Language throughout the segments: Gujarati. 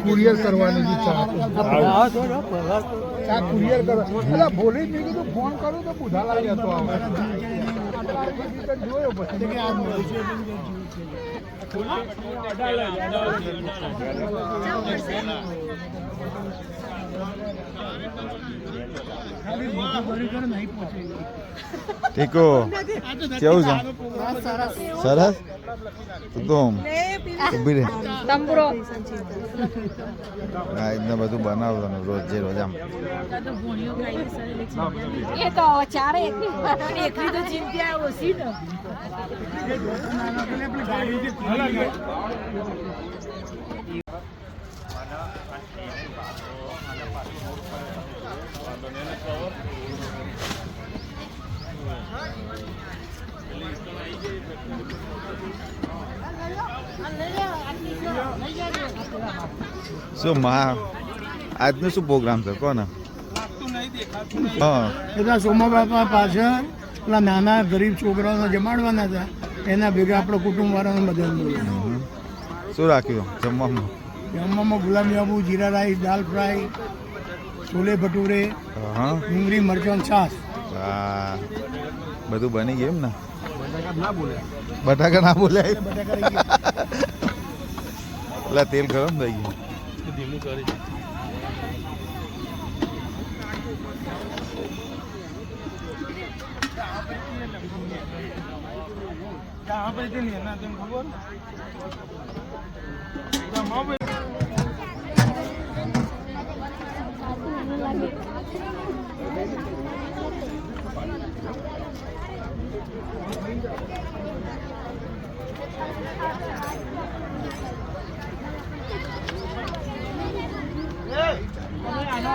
કુરિયર કરવાની છે ચા ચા કુરિયર કરવા એટલે ભોલી મેં કીધું ફોન કરું તો બુધાલા જતો આવે જોયો પછી કે આ ઠીકો કેવું છે સરસ તું ઊભી રહે. તંબુરો. આ રીતના બધું બનાવવાનું રોજે રોજ આમ. એ તો ચારે એકલી તો ચિંતા ઓછી ને. શું મહા? આજનો શું પ્રોગ્રામ છે? કોને? હા. બધા સોમા બાપા પાછળ પેલા નાના ગરીબ છોકરાઓને જમાડવાના હતા. એના ભેગા આપણો કુટુંબ વાળાને બધા શું રાખ્યું જમવામાં? જમવામાં ગુલાબ જાંબુ જીરા રાઈસ દાલ ફ્રાય છોલે ભટુરે ડુંગળી મરચાં હા બધું બની ગયું એમ ને? બટાકા ના બોલાય. એટલે તેલ ગરમ થઈ ગયું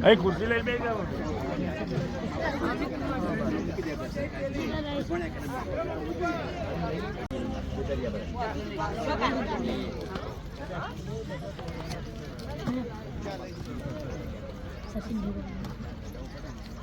હા નાનું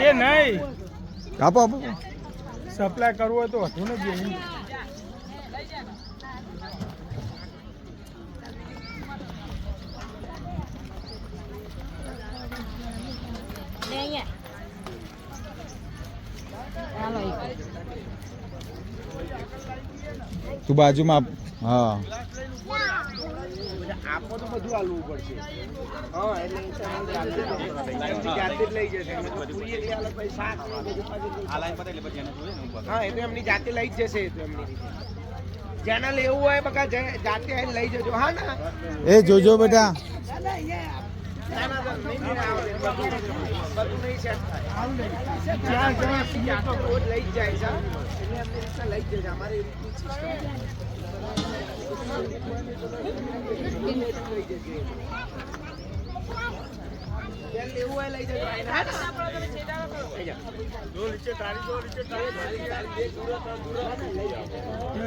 એ નહીં. આપો આપો. સપ્લાય કરવો હોય તો હતું ને તું બાજુમાં. હા. આપો તો બધું આલવું પડશે હા એટલે જાતે જ લઈ જશે હા એ તો એમની જાતે લઈ જ જશે એ તો એમની રીતે. જેને લેવું હોય બકા જાતે આવીને લઈ જજો. હા ને. એ જોજો બેટા. ના, ના, નહીં, નહીં આવે. બધું બધું નહીં set થાય. લઈ જ જાય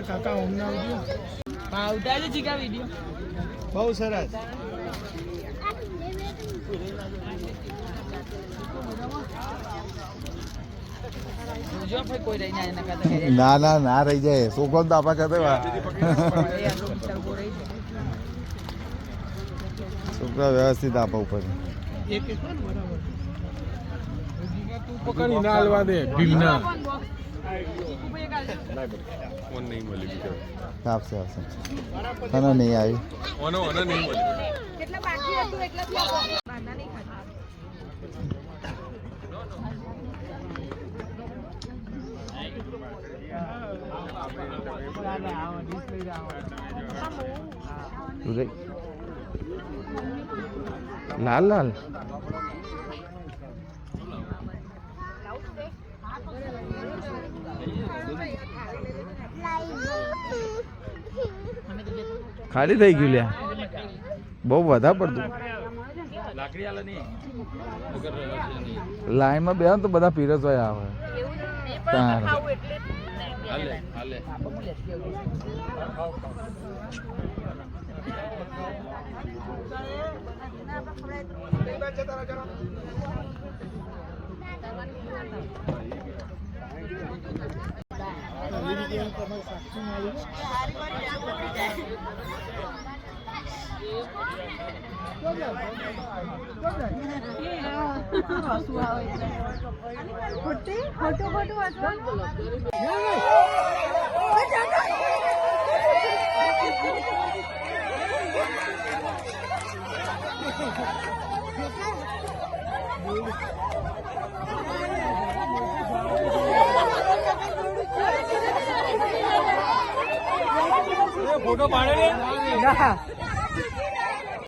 કાકા હમણાં બહુ સરસ જો ભાઈ કોઈ રહી જાય એના કરતા ઘરે ના ના ના રહી જાય. છોકરો તો આપણા કરતા. છોકરા વ્યવસ્થિત આપવા ઉપર. પકડી ના હાલવા દે ભીમના આપશે આપશે તને નહીં આવી કેટલા બાકી હતું એટલા જ આપો. બાંધા નહીં ખાતા. તું રહી. લાલ લાલ ખાલી થઈ ગયું લ્યા બહુ વધારે પડતું લાઈનમાં બે તો બધા પીરસવાય આવે તારે. Dale, dale. તમારી સાક્ષી મળી. ફોટો પાડે ને